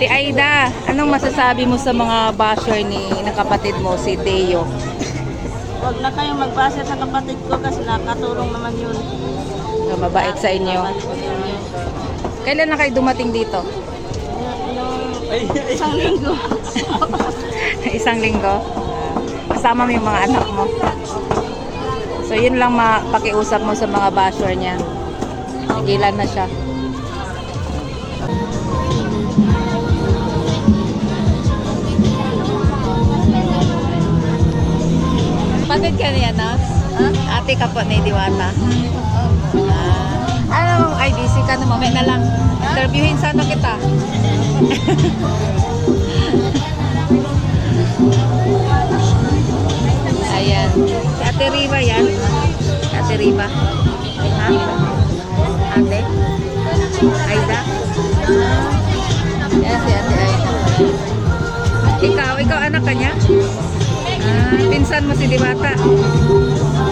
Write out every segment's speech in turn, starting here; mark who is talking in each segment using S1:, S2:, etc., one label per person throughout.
S1: Ate Aida, anong masasabi mo sa mga basher ni ng kapatid mo, si Teo?
S2: Huwag na kayong magbasa sa kapatid ko kasi nakatulong naman yun.
S1: Na mabait sa inyo. Kailan na kayo dumating dito?
S2: Isang linggo.
S1: Isang linggo? Ah, Kasama mo yung mga anak mo. So yun lang mapakiusap mo sa mga basher niya. Tigilan na siya. Kapatid ka niya, no? Ate ka po ni Diwata. Ah, ano, ay busy ka na mamaya na lang. Interviewin sana kita. Ayan. Si Ate Riva yan. Ate Riva. Ha? Ate? Aida? Yan si Ate Aida. Ikaw, ikaw anak ka niya? Ah, pinsan mo si Diwata.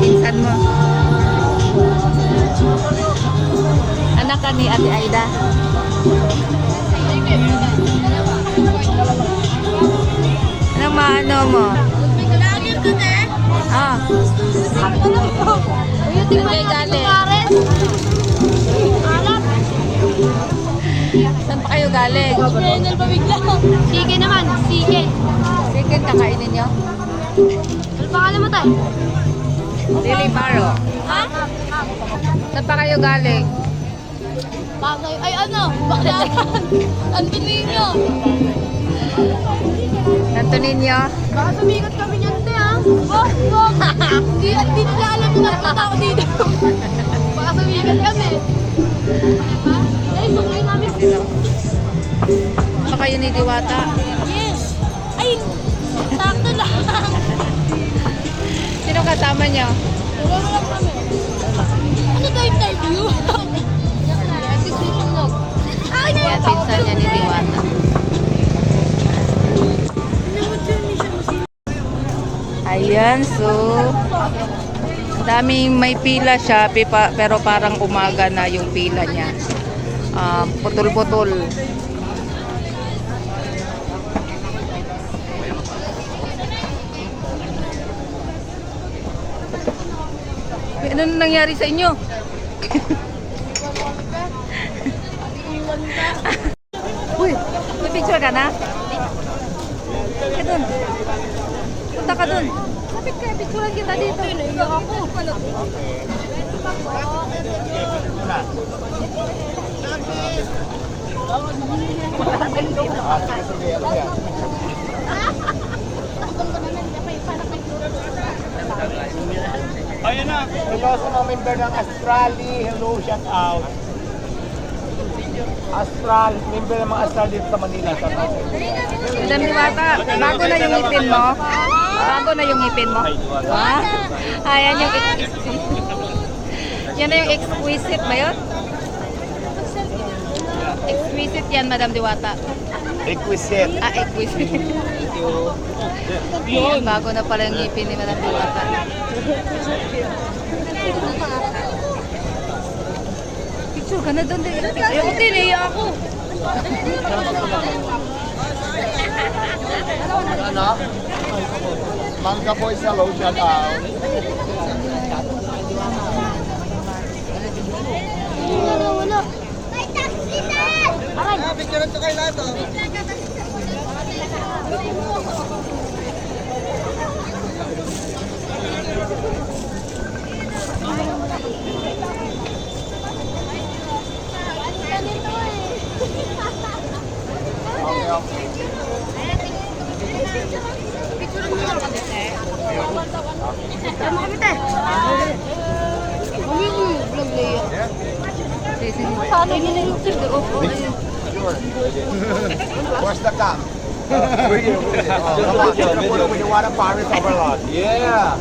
S1: Pinsan mo. Anak ka ni Ate Aida. Anong maano mo? Ah. Kay galing. Saan pa kayo galing?
S3: Sige naman, sige.
S1: Chicken kakainin nyo?
S3: Pangalan mo tayo?
S1: Lily Baro.
S3: Ha?
S1: Saan pa kayo galing?
S3: Pasay. Ay ano? Baklaran.
S1: Santo Niño?
S3: Baka sumikat kami niyan, te, ha? Wag, wag. Hindi, nila alam na nagpunta ako dito. Baka sumikat kami. Ha? Ay, suklay namin.
S1: Pa kayo ni Diwata?
S3: Yes.
S1: Kasama
S3: kami. Ano to interview?
S1: Yan, pinsan niya ni Diwata. Ayan, so daming may pila siya pero parang umaga na yung pila niya. Ah, putol-putol. Ano nangyari sa inyo? Uy, may picture ka na? Ka dun. Punta ka dun. Kapit ka, picturean kita dito. Iyak ako.
S4: Ayun na. Hello sa mga member ng Astrali. Hello, shout out. Astral, member ng mga Astral dito sa Manila. Shout out.
S1: Madam Diwata, bago na yung ngipin mo? Bago na yung ngipin mo? Ha? Ayan yung exquisite. Yan na yung exquisite ba yun? Exquisite yan, Madam Diwata.
S4: Requisite.
S1: Ah, exquisite. Yan, bago na pala yung ngipin ni Madam Diwata. Picture ka na doon. Ayoko din, naiya ako.
S4: Ano? Mangga Boys, hello, shout out.
S3: Wala, wala.
S4: Okay, okay.
S3: Tama kami, te. Ano yung vlog na yun? Paano ginilog sir?
S4: Opo. Where's the cam? Video, video. Oh, come on, take a photo when you want to Paris Overlord. Yeah.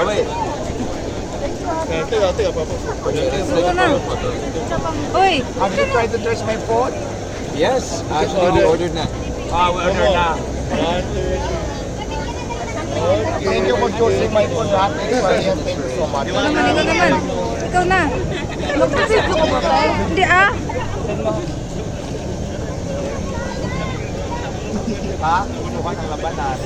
S4: Oh, wait.
S1: Ano na? Uy,
S4: Have you tried to dress my phone?
S5: Yes, actually we ordered na.
S4: Ah, we order na. Thank you for choosing my phone, ha? Thank you, thank you so much.
S1: ikaw naman, ikaw naman. Ikaw na. Magpapicture ko ba tayo? Hindi ah.
S4: Ha? Gustuhan ng labanan.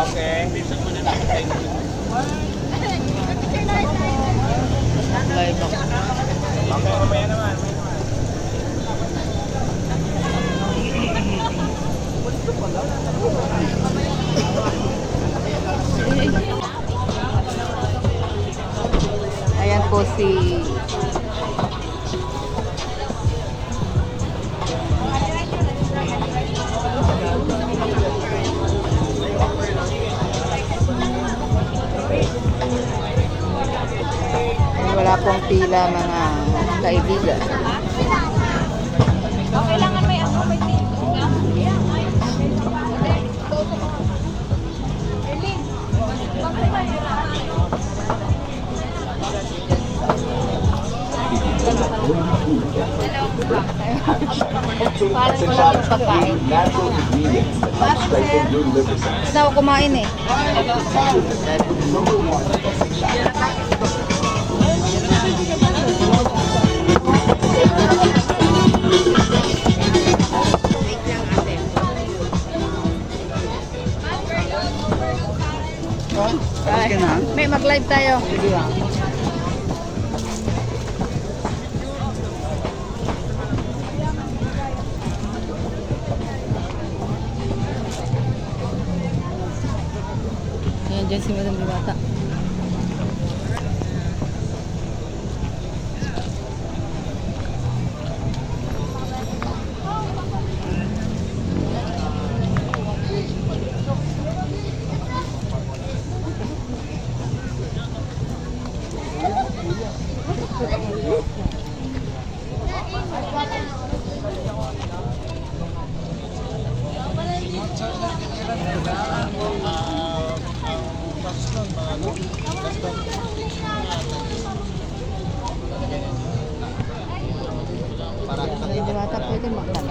S4: Okay.
S1: Live ako.
S4: Okay, mamaya naman.
S1: Ayan po si wala pong pila mga kaibigan.
S3: Kailangan may ako, may
S1: Parang wala yung pagkain. Gusto ako kumain eh. Ay, may mag-live tayo. Ayan dyan si Madam Diwata. Diwata pwede magtanong.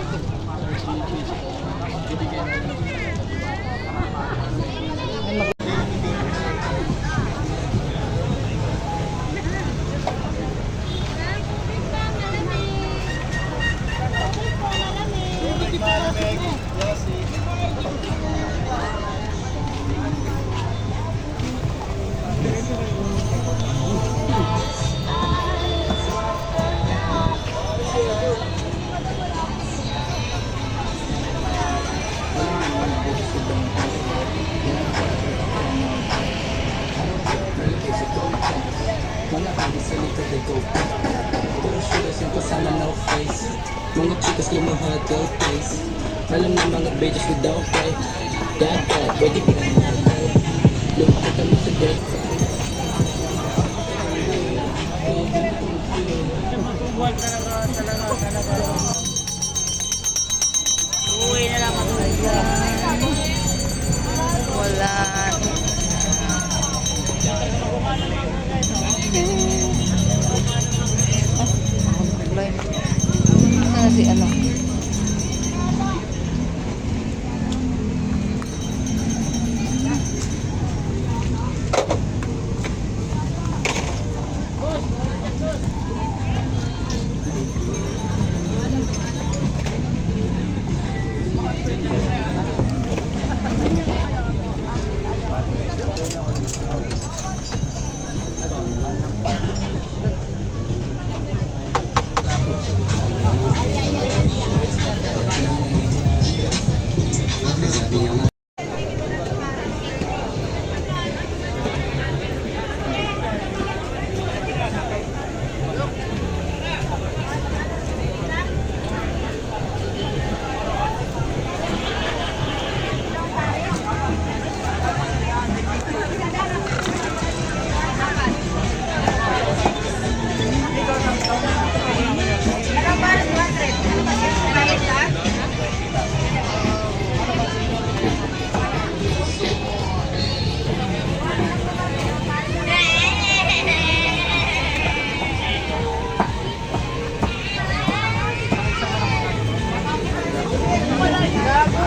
S6: Without Dad, dad, pwede ko na Lumakita mo sa dirt
S2: Uwi na lang ako.
S1: Wala.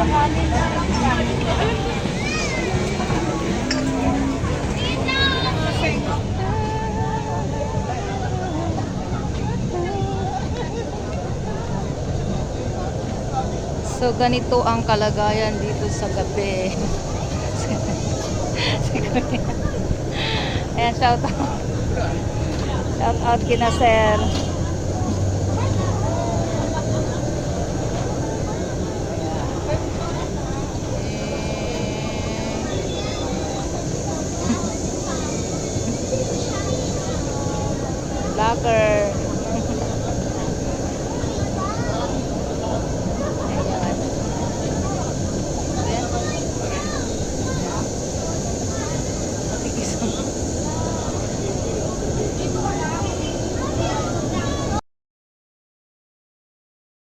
S1: So ganito ang kalagayan dito sa gabi. Ayan, shout out. Shout out kina sir. vlogger.